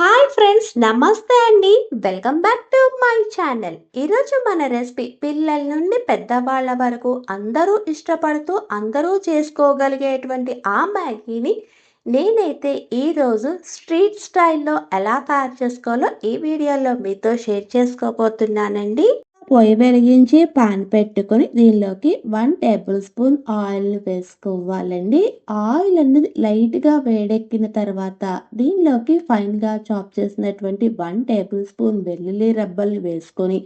Hi friends నమస్తే అండి. Welcome back to my channel. ఈరోజు మన రెసిపీ పిల్లల నుండి పెద్దవాళ్ళ వరకు అందరూ ఇష్టపడుతూ అందరూ చేసుకోగలిగేటువంటి ఆ మ్యాగీని నేనైతే ఈరోజు స్ట్రీట్ స్టైల్లో ఎలా తయారు చేసుకోవాలో ఈ వీడియోలో మీతో షేర్ చేసుకోబోతున్నానండి. పొయ్యి వెలిగించి పాన్ పెట్టుకొని దీనిలోకి వన్ టేబుల్ స్పూన్ ఆయిల్ వేసుకోవాలండి. ఆయిల్ అనేది లైట్గా వేడెక్కిన తర్వాత దీనిలోకి ఫైన్గా చాప్ చేసినటువంటి వన్ టేబుల్ స్పూన్ వెల్లుల్లి రబ్బలు వేసుకొని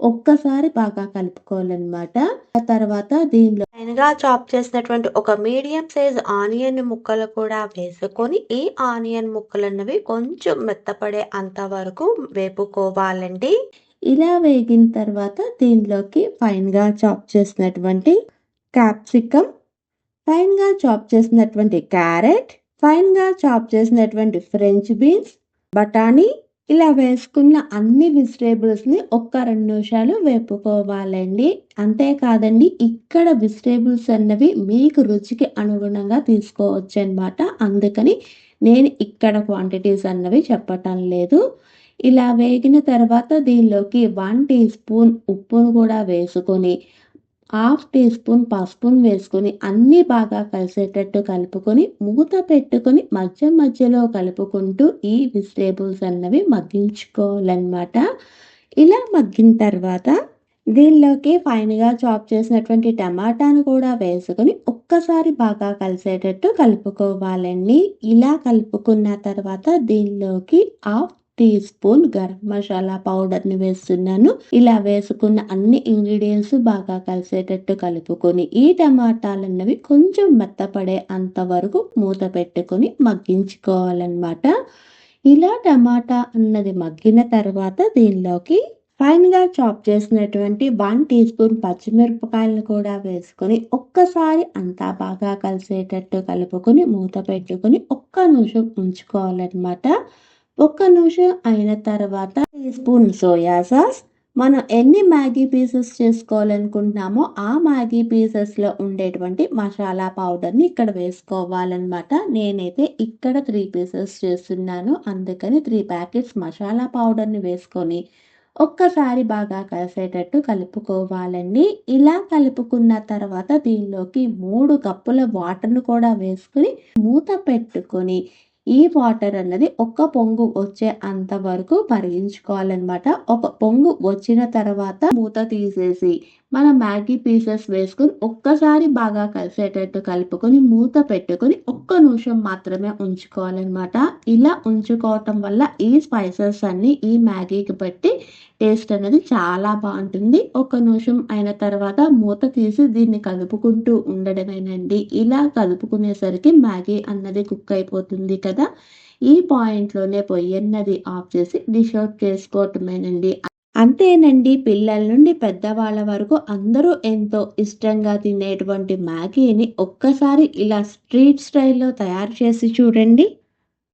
ఒక్కసారి బాగా కలుపుకోవాలన్నమాట. ఆ తర్వాత దీనిలో ఫైన్గా చాప్ చేసినటువంటి ఒక మీడియం సైజ్ ఆనియన్ ముక్కలు కూడా వేసుకొని ఈ ఆనియన్ ముక్కలు అన్నవి కొంచెం మెత్తపడే అంత వరకు వేపుకోవాలండి. ఇలా వేగిన తర్వాత దీనిలోకి ఫైన్గా చాప్ చేసినటువంటి క్యాప్సికమ్ ఫైన్గా చాప్ చేసినటువంటి క్యారెట్ ఫైన్గా చాప్ చేసినటువంటి ఫ్రెంచ్ బీన్స్ బఠానీ ఇలా వేసుకున్న అన్ని వెజిటేబుల్స్ని ఒక్క రెండు నిమిషాలు వేపుకోవాలండి. అంతేకాదండి ఇక్కడ వెజిటేబుల్స్ అన్నవి మీకు రుచికి అనుగుణంగా తీసుకోవచ్చు అనమాట అందుకని నేను ఇక్కడ క్వాంటిటీస్ అన్నవి చెప్పటం లేదు. ఇలా వేగిన తర్వాత దీనిలోకి వన్ టీ స్పూన్ ఉప్పును కూడా వేసుకొని హాఫ్ టీ స్పూన్ పసుపును వేసుకొని అన్నీ బాగా కలిసేటట్టు కలుపుకొని మూత పెట్టుకొని మధ్య మధ్యలో కలుపుకుంటూ ఈ వెజిటేబుల్స్ అన్నవి మగ్గించుకోవాలన్నమాట. ఇలా మగ్గిన తర్వాత దీనిలోకి ఫైన్గా చాప్ చేసినటువంటి టమాటాను కూడా వేసుకొని ఒక్కసారి బాగా కలిసేటట్టు కలుపుకోవాలండి. ఇలా కలుపుకున్న తర్వాత దీనిలోకి half tea spoon garam masala పౌడర్ని వేస్తున్నాను. ఇలా వేసుకున్న అన్ని ఇంగ్రీడియంట్స్ బాగా కలిసేటట్టు కలుపుకొని ఈ టమాటాలు అన్నవి కొంచెం మెత్తపడే అంతవరకు మూత పెట్టుకొని మగ్గించుకోవాలన్నమాట. ఇలా టమాటా అన్నది మగ్గిన తర్వాత దీనిలోకి ఫైన్గా చాప్ చేసినటువంటి వన్ టీ స్పూన్ పచ్చిమిరపకాయలను కూడా వేసుకొని ఒక్కసారి అంతా బాగా కలిసేటట్టు కలుపుకొని మూత పెట్టుకొని ఒక్క నిమిషం ఉంచుకోవాలన్నమాట. ఒక్క నిమిషం అయిన తర్వాత టీ స్పూన్ సోయా సాస్. మనం ఎన్ని మ్యాగీ పీసెస్ చేసుకోవాలనుకుంటున్నామో ఆ మ్యాగీ పీసెస్లో ఉండేటువంటి మసాలా పౌడర్ని ఇక్కడ వేసుకోవాలన్నమాట. నేనైతే ఇక్కడ త్రీ పీసెస్ చేస్తున్నాను. అందుకని త్రీ ప్యాకెట్స్ మసాలా పౌడర్ని వేసుకొని ఒక్కసారి బాగా కలిసేటట్టు కలుపుకోవాలండి. ఇలా కలుపుకున్న తర్వాత దీనిలోకి మూడు కప్పుల వాటర్ను కూడా వేసుకుని మూత పెట్టుకొని ఈ వాటర్ అన్నది ఒక్క పొంగు వచ్చే అంత వరకు మరిగించుకోవాలన్నమాట ఒక పొంగు వచ్చిన తర్వాత మూత తీసేసి మన మ్యాగీ పీసెస్ వేసుకొని ఒక్కసారి బాగా కలిసేటట్టు కలుపుకొని మూత పెట్టుకొని ఒక్క నిమిషం మాత్రమే ఉంచుకోవాలన్నమాట. ఇలా ఉంచుకోవటం వల్ల ఈ స్పైసెస్ అన్ని ఈ మ్యాగీకి బట్టి టేస్ట్ అనేది చాలా బాగుంటుంది. ఒక నిమిషం అయిన తర్వాత మూత తీసి దీన్ని కలుపుకుంటూ ఉండడమేనండి. ఇలా కలుపుకునేసరికి మ్యాగీ అన్నది కుక్ అయిపోతుంది కదా. ఈ పాయింట్లోనే పొయ్యి అన్నది ఆఫ్ చేసి డిష్ అవుట్ చేసుకోవటమేనండి. అంతేనండి పిల్లల నుండి పెద్దవాళ్ళ వరకు అందరూ ఎంతో ఇష్టంగా తినేటువంటి మ్యాగీని ఒక్కసారి ఇలా స్ట్రీట్ స్టైల్లో తయారు చేసి చూడండి.